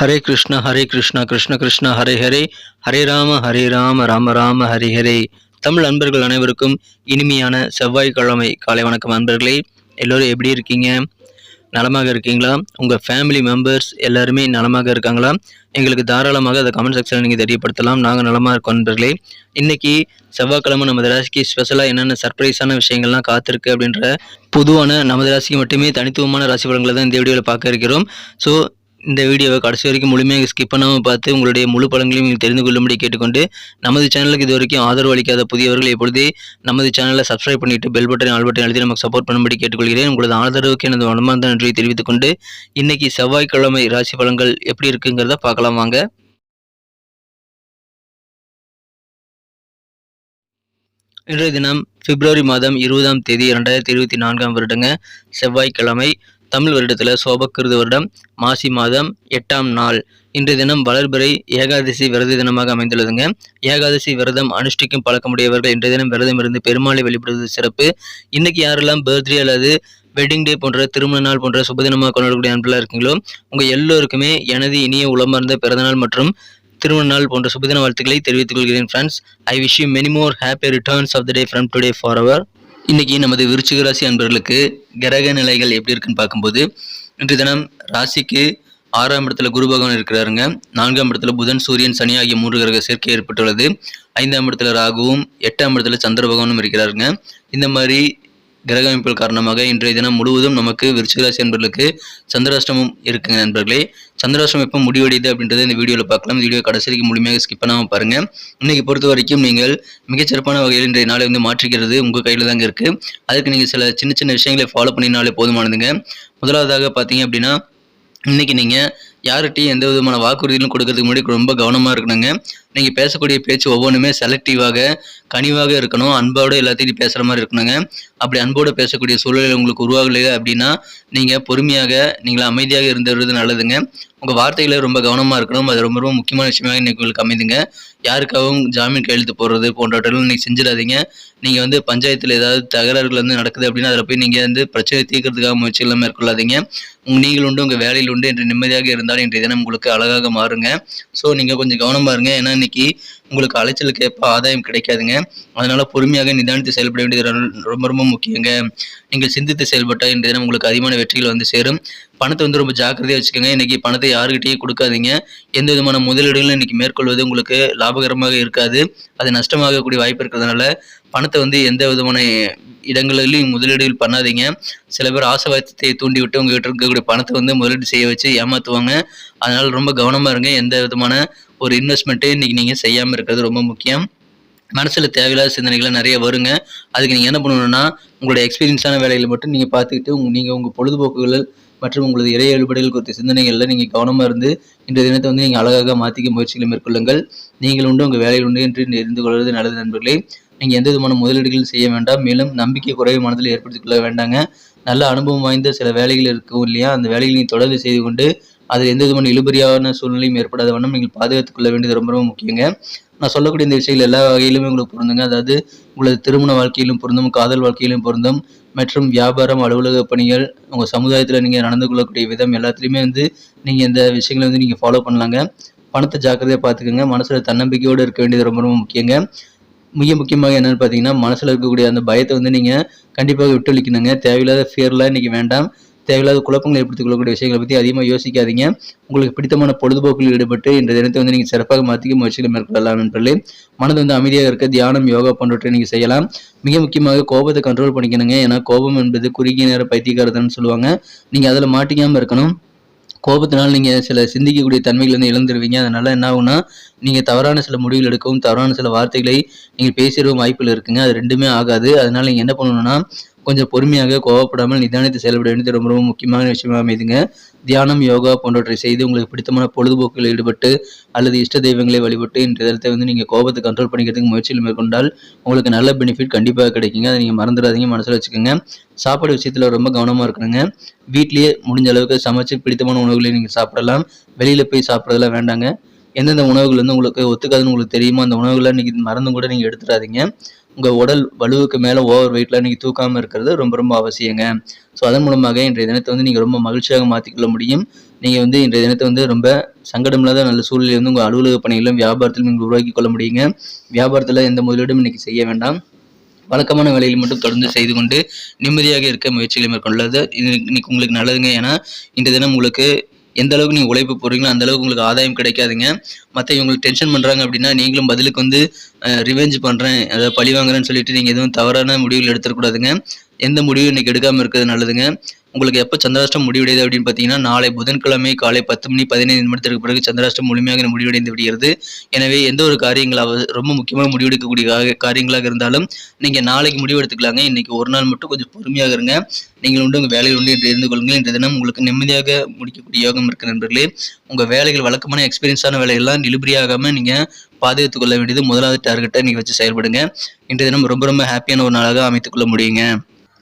ஹரே கிருஷ்ணா ஹரே கிருஷ்ணா கிருஷ்ண கிருஷ்ணா ஹரே ஹரே. ஹரே ராம ஹரே ராம ராம ராம ஹரே ஹரே. தமிழ் அன்பர்கள் அனைவருக்கும் இனிமையான செவ்வாய்க்கிழமை காலை வணக்கம் அன்பர்களே. எல்லோரும் எப்படி இருக்கீங்க? நலமாக இருக்கீங்களா? உங்கள் ஃபேமிலி மெம்பர்ஸ் எல்லாருமே நலமாக இருக்காங்களா? எங்களுக்கு தாராளமாக அதை கமெண்ட் செக்ஷனில் நீங்கள் தெரியப்படுத்தலாம். நாங்கள் நலமாக இருக்கோம் நண்பர்களே இன்றைக்கி செவ்வாய்க்கிழமை நமது ராசிக்கு ஸ்பெஷலாக என்னென்ன சர்ப்ரைஸான விஷயங்கள்லாம் காத்திருக்கு அப்படின்ற பொதுவான நமது ராசிக்கு மட்டுமே தனித்துவமான ராசி பலன்களை தான் இந்த வீடியோவில் பார்க்க இருக்கிறோம். ஸோ இந்த வீடியோவை கடைசி வரைக்கும் முழுமையாக ஸ்கிப் பண்ணாமல் பார்த்து உங்களுடைய முழு பலன்களையும் நீங்கள் தெரிந்து கொள்ளும்படி கேட்டுக்கொண்டு நமது சேனலுக்கு இது வரைக்கும் ஆதரவு அளிக்காத புதியவர்கள் எப்பொழுதே நமது சேனலை சப்ஸ்கிரைப் பண்ணிவிட்டு பெல் பட்டன் ஆல் பட்டன் அழுத்தி நமக்கு சப்போர்ட் பண்ணும்படி கேட்டுக்கொள்கிறேன். உங்களது ஆதரவுக்கு எனது மனமார்ந்த நன்றியை தெரிவித்துக் கொண்டு இன்றைக்கி செவ்வாய்க்கிழமை ராசி பலன்கள் எப்படி இருக்குங்கிறத பார்க்கலாம் வாங்க. இன்றைய தினம் பிப்ரவரி மாதம் இருபதாம் தேதி இரண்டாயிரத்தி இருபத்தி நான்காம் வருடங்க. செவ்வாய்க்கிழமை தமிழ் வருடத்தில் சோபக்கிருது வருடம் மாசி மாதம் எட்டாம் நாள். இன்றைய தினம் வளர்பிறை ஏகாதசி விரத தினமாக அமைந்துள்ளதுங்க. ஏகாதசி விரதம் அனுஷ்டிக்கும் பழக்கமுடையவர்கள் இன்றைய தினம் விரதம் இருந்து பெருமாளை வெளிப்படுவது சிறப்பு. இன்னைக்கு யாரெல்லாம் பர்த்டே அல்லது வெட்டிங் டே போன்ற திருமண நாள் போன்ற சுபதினமாக கொண்டாடக்கூடிய அன்பெல்லாம் இருக்கீங்களோ உங்கள் எல்லோருக்குமே எனது இனிய உளமார்ந்த பிறந்தநாள் மற்றும் திருமண நாள் போன்ற சுபதின வாழ்த்துக்களை தெரிவித்துக் கொள்கிறேன் friends I wish you many more happy returns of the day from today for our இன்னைக்கு நமது விருச்சிக ராசி அன்பர்களுக்கு கிரக நிலைகள் எப்படி இருக்குன்னு பார்க்கும்போது இன்று தினம் ராசிக்கு ஆறாம் இடத்துல குரு பகவான் இருக்கிறாருங்க. நான்காம் இடத்துல புதன் சூரியன் சனி ஆகிய மூன்று கிரக சேர்க்கை ஏற்பட்டுள்ளது. ஐந்தாம் இடத்துல ராகுவும் எட்டாம் இடத்துல சந்திர பகவானும் இருக்கிறாருங்க. இந்த மாதிரி கிரக அமைப்புகள் காரணமாக இன்றைய தினம் முழுவதும் நமக்கு விருச்சிகராசி நண்பர்களுக்கு சந்திராஷ்டமம் இருக்குங்க நண்பர்களே. சந்திராஷ்டமம் எப்போ முடிவடையுது அப்படின்றத இந்த வீடியோவில் பார்க்கலாம். வீடியோ கடைசிக்கு முழுமையாக ஸ்கிப் பண்ணாமல் பாருங்கள் இன்றைக்கி பொறுத்த வரைக்கும் நீங்கள் மிகச்சிறப்பான வகையில் இன்றைய நாளை வந்து மாற்றிக்கிறது உங்கள் கையில் தாங்க இருக்குது அதுக்கு நீங்கள் சில சின்ன சின்ன விஷயங்களை ஃபாலோ பண்ணினாலே போதுமானதுங்க. முதலாவதாக பார்த்தீங்க அப்படின்னா இன்னைக்கு நீங்கள் யார்கிட்டையும் எந்த விதமான வாக்குறுதிகளும் கொடுக்கறதுக்கு முன்னாடி ரொம்ப கவனமாக இருக்கணுங்க. நீங்கள் பேசக்கூடிய பேச்சு ஒவ்வொன்றுமே செலக்டிவாக கனிவாக இருக்கணும். அன்போடு எல்லாத்தையும் பேசுகிற மாதிரி இருக்கணுங்க. அப்படி அன்போடு பேசக்கூடிய சூழ்நிலை உங்களுக்கு உருவாகலையே அப்படின்னா நீங்கள் பொறுமையாக நீங்கள் அமைதியாக இருந்துறது நல்லதுங்க. உங்கள் வார்த்தைகளை ரொம்ப கவனமாக இருக்கணும். அது ரொம்ப ரொம்ப முக்கியமான விஷயமாக இன்றைக்கி உங்களுக்கு அமைதுங்க. யாருக்காகவும் ஜாமீன் கையெழுத்து போடுறது போன்றவற்றெல்லாம் நீங்கள் செஞ்சிடாதீங்க. நீங்கள் வந்து பஞ்சாயத்தில் ஏதாவது தகராறுகள் வந்து நடக்குது அப்படின்னா அதில் போய் நீங்கள் வந்து பிரச்சனை தீர்க்கறதுக்காக முயற்சிகளை மேற்கொள்ளாதீங்க. உங்கள் நீங்கள் உண்டு உங்கள் வேலையில் உண்டு என்று நிம்மதியாக இருந்தால் இன்றைய தினம் உங்களுக்கு அழகாக மாறுங்க. ஸோ நீங்கள் கொஞ்சம் கவனமாக இருங்க. ஏன்னா இன்னைக்கு உங்களுக்கு அலைச்சலுக்கு ஏற்ப ஆதாயம் கிடைக்காதுங்க. அதனால் பொறுமையாக நிதானித்து செயல்பட வேண்டியது ரொம்ப- ரொம்ப முக்கியங்க. நீங்கள் சிந்தித்து செயல்பட்டால் இன்றைய தினம் உங்களுக்கு அதிகமான வெற்றிகள் வந்து சேரும். பணத்தை வந்து ரொம்ப ஜாக்கிரதையாக வச்சுக்கோங்க. இன்னைக்கு பணத்தை யாருக்கிட்டையும் கொடுக்காதீங்க. எந்த விதமான முதலீடுகளும் இன்னைக்கு மேற்கொள்வது உங்களுக்கு லாபகரமாக இருக்காது. அது நஷ்டமாகக்கூடிய வாய்ப்பு இருக்கிறதுனால பணத்தை வந்து எந்த விதமான இடங்களிலும் முதலீடுகள் பண்ணாதீங்க. சில பேர் ஆசவாயத்தை தூண்டிவிட்டு உங்ககிட்ட இருக்கக்கூடிய பணத்தை வந்து முதலீடு செய்ய வச்சு ஏமாற்றுவாங்க அதனால் ரொம்ப கவனமாக இருங்க. எந்த விதமான ஒரு இன்வெஸ்ட்மெண்ட்டு இன்னைக்கு நீங்கள் செய்யாமல் இருக்கிறது ரொம்ப முக்கியம். மனசில் தேவையில்லாத சிந்தனைகளை நிறைய வருங்க. அதுக்கு நீங்கள் என்ன பண்ணணும்னா உங்களுடைய எக்ஸ்பீரியன்ஸான வேலைகளை மட்டும் நீங்கள் பார்த்துக்கிட்டு உங்க நீங்கள் உங்கள் பொழுதுபோக்குகள் மற்றும் உங்களது இறை வழிபாடுகள் குறித்த சிந்தனைகளில் நீங்கள் கவனமாக இருந்து இன்றைய தினத்தை வந்து நீங்கள் அழகாக மாற்றிக்க முயற்சிகளை மேற்கொள்ளுங்கள். நீங்கள் உண்டு உங்கள் வேலையில் உண்டு என்று இருந்து கொள்வது நல்லது நண்பர்களே. நீங்கள் எந்த விதமான முதலீடுகளும் செய்ய வேண்டாம். மேலும் நம்பிக்கை குறைவு மனதில் ஏற்படுத்திக் கொள்ள வேண்டாங்க. நல்ல அனுபவம் வாய்ந்த சில வேலைகள் இருக்கும் இல்லையா? அந்த வேலைகளை நீங்கள் தொடர்ந்து செய்து கொண்டு அதில் எந்த விதமான இழுபறியான சூழ்நிலையும் ஏற்படாத வண்ணம் நீங்கள் பாதுகாத்துக் கொள்ள வேண்டியது ரொம்ப ரொம்ப முக்கியங்க. நான் சொல்லக்கூடிய இந்த விஷயங்கள் எல்லா வகையிலுமே உங்களுக்கு பொருந்துங்க. அதாவது உங்களது திருமண வாழ்க்கையிலும் பொருந்தும் காதல் வாழ்க்கையிலும் பொருந்தும் மற்றும் வியாபாரம் அலுவலக பணிகள் உங்கள் சமுதாயத்தில் நீங்கள் நடந்து கொள்ளக்கூடிய விதம் எல்லாத்துலேயுமே வந்து நீங்கள் இந்த விஷயங்களை வந்து நீங்கள் ஃபாலோ பண்ணலாங்க. பணத்தை ஜாக்கிரதையாக பார்த்துக்கோங்க மனசில் தன்னம்பிக்கையோடு இருக்க வேண்டியது ரொம்ப ரொம்ப முக்கியங்க. மிக முக்கியமாக என்னென்னு பார்த்தீங்கன்னா மனசில் இருக்கக்கூடிய அந்த பயத்தை வந்து நீங்கள் கண்டிப்பாக விட்டொழிக்கணுங்க தேவையில்லாத ஃபியர்லாம் இன்றைக்கி வேண்டாம். தேவையில்லாத குழப்பங்களை ஏற்படுத்திக் கொள்ளக்கூடிய விஷயங்களை பற்றி அதிகமாக யோசிக்காதீங்க. உங்களுக்கு பிடித்தமான பொழுதுபோக்கில் ஈடுபட்டு இந்த தினத்தை வந்து நீங்கள் சிறப்பாக மாற்றிக்க முயற்சிகளை மேற்கொள்ளலாம் நண்பர்களே. மனது வந்து அமைதியாக இருக்க தியானம் யோகா போன்றவற்றை நீங்கள் செய்யலாம். மிக முக்கியமாக கோபத்தை கண்ட்ரோல் பண்ணிக்கணுங்க. ஏன்னா கோபம் என்பது குறுகிய நேர பைத்தியக்காரதன்னு சொல்லுவாங்க. நீங்கள் அதில் மாட்டிக்காமல் இருக்கணும். கோபத்தினால் நீங்கள் சில சிந்திக்கக்கூடிய தன்மைகள் வந்து இழந்துருவீங்க. அதனால் என்ன ஆகும்னா நீங்கள் தவறான சில முடிவுகள் எடுக்கவும் தவறான சில வார்த்தைகளை நீங்கள் பேசிடவும் வாய்ப்புகள் இருக்குங்க. அது ரெண்டுமே ஆகாது. அதனால் நீங்கள் என்ன பண்ணணும்னா கொஞ்சம் பொறுமையாக கோவப்படாமல் நிதானித்து செயல்பட வேண்டியது ரொம்ப ரொம்ப முக்கியமான விஷயமா அமைதுங்க. தியானம் யோகா போன்றவற்றை செய்து உங்களுக்கு பிடித்தமான பொழுதுபோக்குகளில் ஈடுபட்டு அல்லது இஷ்ட தெய்வங்களை வழிபட்டு இன்றைய தினத்தை வந்து நீங்கள் கோபத்தை கண்ட்ரோல் பண்ணிக்கிறதுக்கு முயற்சியில் மேற்கொண்டால் உங்களுக்கு நல்ல பெனிஃபிட் கண்டிப்பாக கிடைக்குங்க. அதை நீங்கள் மறந்துடாதீங்க மனசில் வச்சுக்கோங்க. சாப்பாடு விஷயத்தில் ரொம்ப கவனமாக இருக்கணுங்க. வீட்லேயே முடிஞ்ச அளவுக்கு சமைச்சு பிடித்தமான உணவுகளை நீங்கள் சாப்பிடலாம். வெளியில் போய் சாப்பிட்றதெல்லாம் வேண்டாங்க. எந்தெந்த உணவுகள் வந்து உங்களுக்கு ஒத்துக்காதுன்னு உங்களுக்கு தெரியுமோ அந்த உணவுகளை நீங்கள் மறந்து கூட நீங்கள் எடுத்துடாதீங்க. உங்கள் உடல் வலுவுக்கு மேலே ஓவர் வெயிட்டில் நீங்கள் தூக்காமல் இருக்கிறது ரொம்ப ரொம்ப அவசியங்க. ஸோ அதன் மூலமாக இன்றைய தினத்தை வந்து நீங்கள் ரொம்ப மகிழ்ச்சியாக மாற்றிக்கொள்ள முடியும். நீங்கள் வந்து இன்றைய தினத்தை வந்து ரொம்ப சங்கடமில்லாத நல்ல சூழ்நிலை வந்து உங்கள் அலுவலக பணிகளும் வியாபாரத்திலும் நீங்கள் உருவாக்கி கொள்ள முடியுங்க. வியாபாரத்தில் எந்த முதலீடும் இன்றைக்கி செய்ய வேண்டாம். வழக்கமான வேலையில் மட்டும் தொடர்ந்து செய்து கொண்டு நிம்மதியாக இருக்க முயற்சிகளை மேற்கொள்ளாது. இது இன்னைக்கு உங்களுக்கு நல்லதுங்க. ஏன்னா இந்த தினம் உங்களுக்கு எந்த அளவுக்கு நீங்கள் உழைப்பு போடுறீங்களோ அந்த அளவுக்கு உங்களுக்கு ஆதாயம் கிடைக்காதுங்க. மற்ற இவங்களுக்கு டென்ஷன் பண்ணுறாங்க அப்படின்னா நீங்களும் பதிலுக்கு வந்து ரிவெஞ்ச் பண்ணுறேன் அதாவது பழி வாங்குறேன்னு சொல்லிட்டு நீங்கள் எதுவும் தவறான முடிவுகள் எடுத்துடக்கூடாதுங்க. எந்த முடிவும் இன்றைக்கி எடுக்காமல் இருக்கிறது நல்லதுங்க. உங்களுக்கு எப்போ சந்திராஷ்டம் முடிவடையுது அப்படின்னு பார்த்தீங்கன்னா நாளை புதன்கிழமை காலை பத்து மணி பதினைந்து நிமிடத்திற்கு பிறகு சந்திராஷ்டம் முழுமையாக முடிவடைந்து விடுகிறது. எனவே எந்த ஒரு காரியங்களாக ரொம்ப முக்கியமாக முடிவெடுக்கக்கூடிய காரியங்களாக இருந்தாலும் நீங்கள் நாளைக்கு முடிவெடுத்துக்கலாங்க. இன்னைக்கு ஒரு நாள் மட்டும் கொஞ்சம் பொறுமையாக இருங்க. நீங்கள் உண்டு உங்கள் வேலையில் உண்டு என்று இருந்து கொள்ளுங்கள். இன்றைய தினம் உங்களுக்கு நிம்மதியாக முடிக்கக்கூடிய யோகம் இருக்கு நண்பர்களே. உங்கள் வேலைகள் வழக்கமான எக்ஸ்பீரியன்ஸான வேலைகள்லாம் நிலுபடியாகாமல் நீங்கள் பாதுகாத்துக் கொள்ள வேண்டியது முதலாவது டார்கெட்டை நீங்கள் வச்சு செயல்படுங்க. இன்றைய தினம் ரொம்ப ரொம்ப ஹாப்பியான ஒரு நாளாக அமைத்துக்கொள்ள முடியுங்க.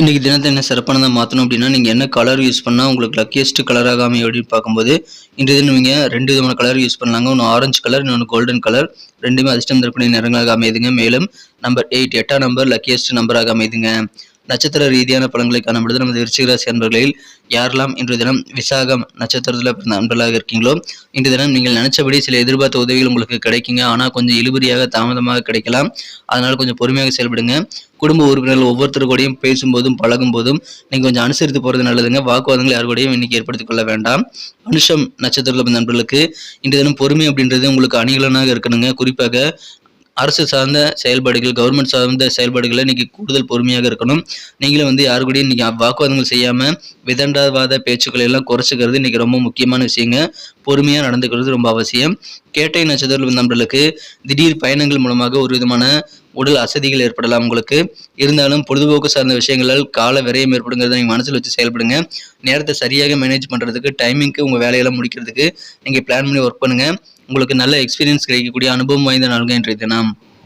இன்னைக்கு தினத்தை என்ன சிறப்பானதாக மாற்றணும் அப்படின்னா நீங்கள் என்ன கலர் யூஸ் பண்ணால் உங்களுக்கு லக்கியஸ்ட் கலராக அமையும் அப்படின்னு பார்க்கும்போது இன்றைய தினம் நீங்கள் ரெண்டு விதமான கலர் யூஸ் பண்ணலாங்க. ஒன்று ஆரஞ்சு கலர் இன்னொன்று கோல்டன் கலர் ரெண்டுமே அதிர்ஷ்டம் தரக்கூடிய நிறங்களாக அமையுதுங்க. மேலும் நம்பர் எயிட் எட்டாம் நம்பர் லக்கியஸ்ட் நம்பராக அமையுதுங்க. நட்சத்திர ரீதியான பலன்களை காணும்பொழுது நமது விருச்சிகராசி அன்பர்களில் யாரெல்லாம் இன்று தினம் விசாகம் நட்சத்திரத்தில் பிறந்த அன்பர்களாக இருக்கீங்களோ இன்று தினம் நீங்கள் நினைச்சபடி சில எதிர்பார்த்த உதவிகள் உங்களுக்கு கிடைக்குங்க. ஆனால் கொஞ்சம் இழுபறியாக தாமதமாக கிடைக்கலாம். அதனால் கொஞ்சம் பொறுமையாக செயல்படுங்க. குடும்ப உறுப்பினர்கள் ஒவ்வொருத்தர் கூடயும் பேசும்போதும் பழகும் போதும் நீங்கள் கொஞ்சம் அனுசரித்து போகிறது நல்லதுங்க. வாக்குவாதங்கள் யார் கூடயும் இன்னைக்கு ஏற்படுத்திக் கொள்ள வேண்டாம். மனுஷம் நட்சத்திரத்தில் பிறந்த நண்பர்களுக்கு இன்று தினம் பொறுமை அப்படின்றது உங்களுக்கு அணிகலனாக இருக்கணுங்க. குறிப்பாக அரசு சார்ந்த செயல்பாடுகள் கவர்மெண்ட் சார்ந்த செயல்பாடுகளை இன்னைக்கு கூடுதல் பொறுமையாக இருக்கணும். நீங்களும் வந்து யாரு கூடயும் இன்னைக்கு வாக்குவாதங்கள் செய்யாமல் விதண்டாவாத பேச்சுக்களை எல்லாம் குறைச்சிக்கிறது இன்னைக்கு ரொம்ப முக்கியமான விஷயங்க. பொறுமையாக நடந்துக்கிறது ரொம்ப அவசியம். கேட்டை நட்சத்திரம் நண்பர்களுக்கு திடீர் பயணங்கள் மூலமாக ஒரு விதமான உடல் அசதிகள் ஏற்படலாம் உங்களுக்கு. இருந்தாலும் பொழுதுபோக்கு சார்ந்த விஷயங்களால் கால விரயம் ஏற்படுங்கிறத நீங்கள் மனசில் வச்சு செயல்படுங்க. நேரத்தை சரியாக மேனேஜ் பண்ணுறதுக்கு டைமிங்க்கு உங்கள் வேலையெல்லாம் முடிக்கிறதுக்கு நீங்கள் பிளான் பண்ணி ஒர்க் பண்ணுங்கள் உங்களுக்கு நல்ல எக்ஸ்பீரியன்ஸ் கிடைக்கக்கூடிய அனுபவம் வாய்ந்த நாள்கள் இன்றைய தினம்.